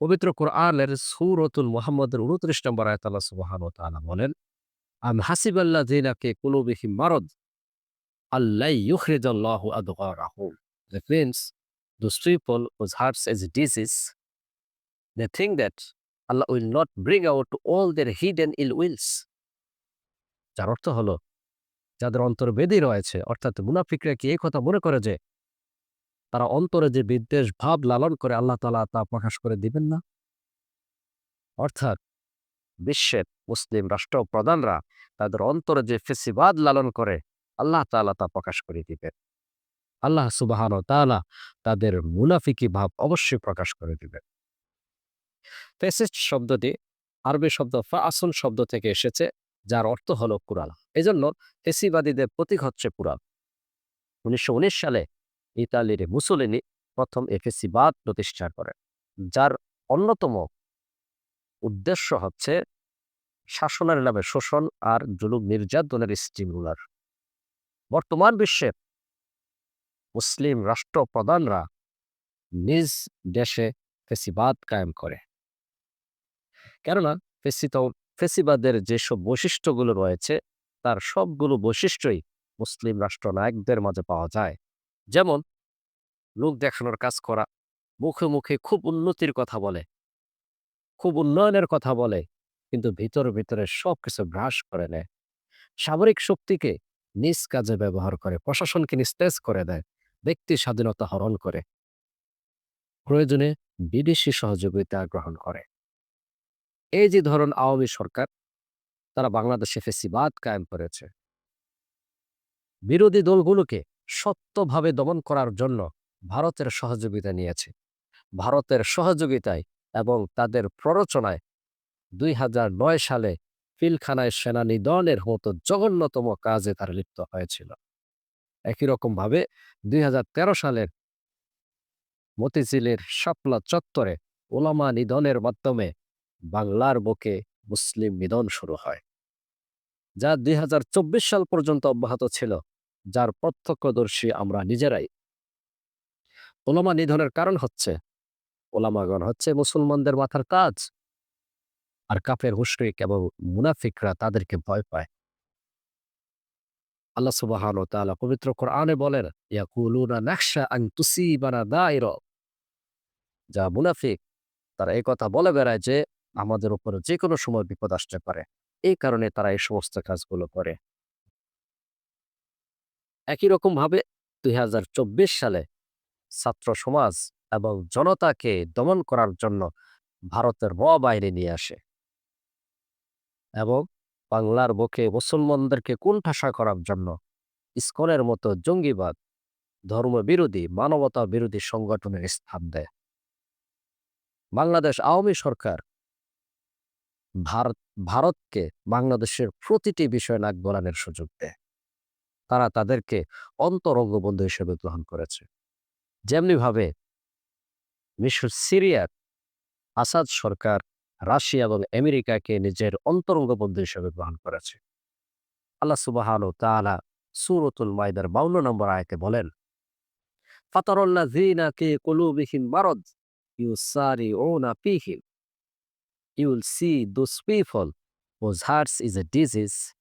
পবিত্র কোরআনের সূরাতুল মুহাম্মদের ২৯ নম্বর আয়াতে আল্লাহ সুবহানাহু ওয়া তাআলা বলেন, আম হাসিবাল্লাযিনা ফি কুলুবিহিম মারাদ আল্লাই ইউখরিজাল্লাহু আদগারাহুম। That means those people whose hearts is disease, they think that Allah will not bring out all their hidden ill wills. যার অর্থ হলো যাদের অন্তরে রয়েছে অর্থাৎ মুনাফিকরা কি এই কথা মনে করে যে তারা অন্তরে যে বিদ্বেষ ভাব লালন করে আল্লাহ তালা তা প্রকাশ করে দিবেন না। অর্থাৎ বিশ্বের মুসলিম রাষ্ট্র প্রধানরা তাদের অন্তরে যে ফেসিবাদ লালন করে, আল্লাহ তাআলা তা প্রকাশ করে দিবেন। আল্লাহ সুবাহান তাআলা তাদের মুনাফিকি ভাব অবশ্যই প্রকাশ করে দিবেন। ফেসিস্ট শব্দটি আরবি শব্দ ফাসুন শব্দ থেকে এসেছে, যার অর্থ হলো কুরাল। এজন্য ফেসিবাদীদের প্রতীক হচ্ছে কুরাল। উনিশশো উনিশ সালে ইতালির মুসোলিনি প্রথম এফেসিবাদ প্রতিষ্ঠা করেন যার অন্যতম উদ্দেশ্য হচ্ছে শাসনের নামে শোষণ আর জুলুম নির্যাতনের স্টিমুলার বর্তমান বিশ্বের মুসলিম রাষ্ট্র প্রধানরা নিজ দেশে ফেসিবাদ কায়েম করে। কেননা ফেসিত ফেসিবাদের যেসব বৈশিষ্ট্যগুলো রয়েছে, তার সবগুলো বৈশিষ্ট্যই মুসলিম রাষ্ট্রনায়কদের মাঝে পাওয়া যায়। যেমন, লোক দেখানোর কাজ করা, মুখে মুখে খুব উন্নতির কথা বলে, খুব উন্নয়নের কথা বলে, কিন্তু ভিতর ভিতরে ভিতরে সবকিছু গ্রাস করে নেয়। সামরিক শক্তিকে নিজ কাজে ব্যবহার করে, প্রশাসনকে নিস্তেজ করে দেয়, ব্যক্তি স্বাধীনতা হরণ করে, প্রয়োজনে বিদেশি সহযোগিতা গ্রহণ করে। এই যে ধরন আওয়ামী সরকার, তারা বাংলাদেশে ফেসিবাদ কায়েম করেছে। বিরোধী দলগুলোকে সত্যভাবে দমন করার জন্য ভারতের সহযোগিতা নিয়েছে। ভারতের সহযোগিতায় এবং তাদের প্ররোচনায় দুই হাজার নয় সালে পিলখানায় সেনা নিধনের মতো জঘন্যতম কাজে তারা লিপ্ত হয়েছিল। একই রকমভাবে দুই সালের মতিঝিলের শাপলা চত্বরে ওলামা নিধনের মাধ্যমে বাংলার বুকে মুসলিম নিধন শুরু হয়, যা দুই হাজার চব্বিশ সাল পর্যন্ত অব্যাহত ছিল। যার প্রত্যক্ষদর্শী আমরা নিজেরাই। ওলামা নিধনের কারণ হচ্ছে, ওলামাগণ হচ্ছে মুসলমানদের মাথার তাজ আর কাফের হুশরিক এবং মুনাফিকরা তাদেরকে ভয় পায়। আল্লাহ সুবাহান তাআলা পবিত্র কোরআনে বলেন, ইয়াকুলুনা নাখশা আন তুসিবানা দাইর। যা মুনাফিক, তারা এই কথা বলে বেড়ায় যে, আমাদের উপরে যে কোনো সময় বিপদ আসতে পারে। এই কারণে তারা এই সমস্ত কাজগুলো করে। একই রকম ভাবে দুই সালে ছাত্র সমাজ এবং জনতাকে দমন করার জন্য ভারতের বাইরে নিয়ে আসে। এবং বাংলার বুকে মুসলমানদেরকে কুণ্ঠাসা করার জন্য ইস্কনের মতো জঙ্গিবাদ ধর্ম বিরোধী মানবতা বিরোধী সংগঠনের স্থান দেয়। বাংলাদেশ আওয়ামী সরকার ভারত ভারতকে বাংলাদেশের প্রতিটি বিষয় নাক গলানোর সুযোগ দেয়। তারা তাদেরকে অন্তরঙ্গ বন্ধু হিসেবে গ্রহণ করেছে। যেমনিভাবে মিশর সিরিয়ার আসাদ সরকার রাশিয়া এবং আমেরিকাকে নিজের অন্তরঙ্গ বন্ধু হিসেবে গ্রহণ করেছে। আল্লাহ সুবাহান তাআলা সুরতুল মাইদার বাউন্ন নম্বর আয়তে বলেন ফাতারল্লা জিনা কে কলুবিহীন মারদ ইউ সারি ওনা পিহিম you will see those people whose hearts is a disease,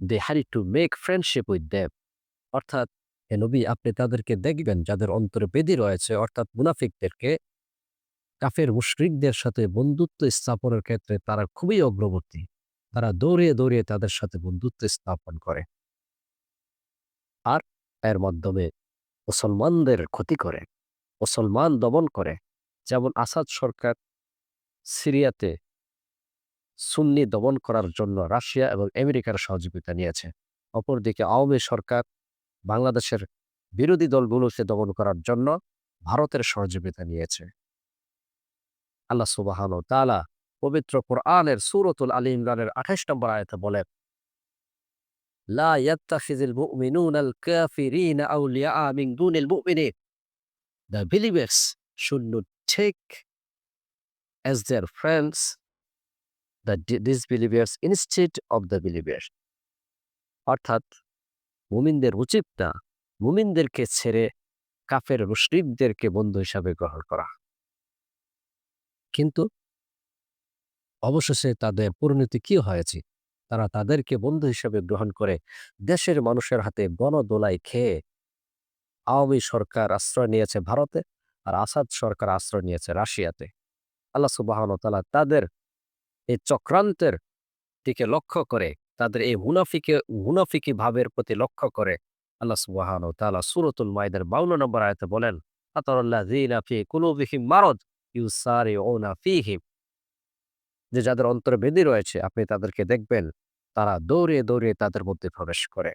they had to make friendship with them. অর্থাৎ, হে নবী, আপনি তাদেরকে দেখবেন যাদের অন্তরে বেদি রয়েছে, অর্থাৎ মুনাফিকদেরকে, কাফের মুশরিকদের সাথে বন্ধুত্ব স্থাপনের ক্ষেত্রে তারা খুবই অগ্রবর্তী। তারা দৌড়িয়ে দৌড়িয়ে তাদের সাথে বন্ধুত্ব স্থাপন করে। আর এর মাধ্যমে মুসলমানদের ক্ষতি করে, মুসলমান দমন করে। যেমন আসাদ সরকার সিরিয়াতে সুন্নি দমন করার জন্য রাশিয়া এবং আমেরিকার সহযোগিতা নিয়েছে অপরদিকে আওয়ামী সরকার বাংলাদেশের বিরোধী দলগুলোকে দমন করার জন্য ভারতের সহযোগিতা নিয়েছে আল্লাহ সুবাহান তালা পবিত্র কোরআনের সুরতুল আলী ইমরানের আঠাশ নম্বর আয়তে বলেন لا يتخذ المؤمنون الكافرين أولياء من دون المؤمنين. The believers should not take as their friends di- disbelievers instead of the believers. অর্থাৎ মুমিনদের উচিত না মুমিনদেরকে ছেড়ে কাফের মুশরিকদেরকে বন্ধু হিসাবে গ্রহণ করা। কিন্তু অবশেষে তাদের পরিণতি কি হয়েছে? তারা তাদেরকে বন্ধু হিসেবে গ্রহণ করে দেশের মানুষের হাতে গণদোলাই খেয়ে আওয়ামী সরকার আশ্রয় নিয়েছে ভারতে আর আসাদ সরকার আশ্রয় নিয়েছে রাশিয়াতে। আল্লাহ সুবাহন তালা তাদের এই চক্রান্তের দিকে লক্ষ্য করে, তাদের এই মুনাফিকে, মুনাফিকি ভাবের প্রতি লক্ষ্য করে আল্লাহ সুবাহান তালা সুরতুল মাইদের বাউন্ন নম্বর আয়তে বলেন যে যাদের অন্তরে বেদি রয়েছে, আপনি তাদেরকে দেখবেন, তারা দৌড়িয়ে দৌড়িয়ে তাদের মধ্যে প্রবেশ করে।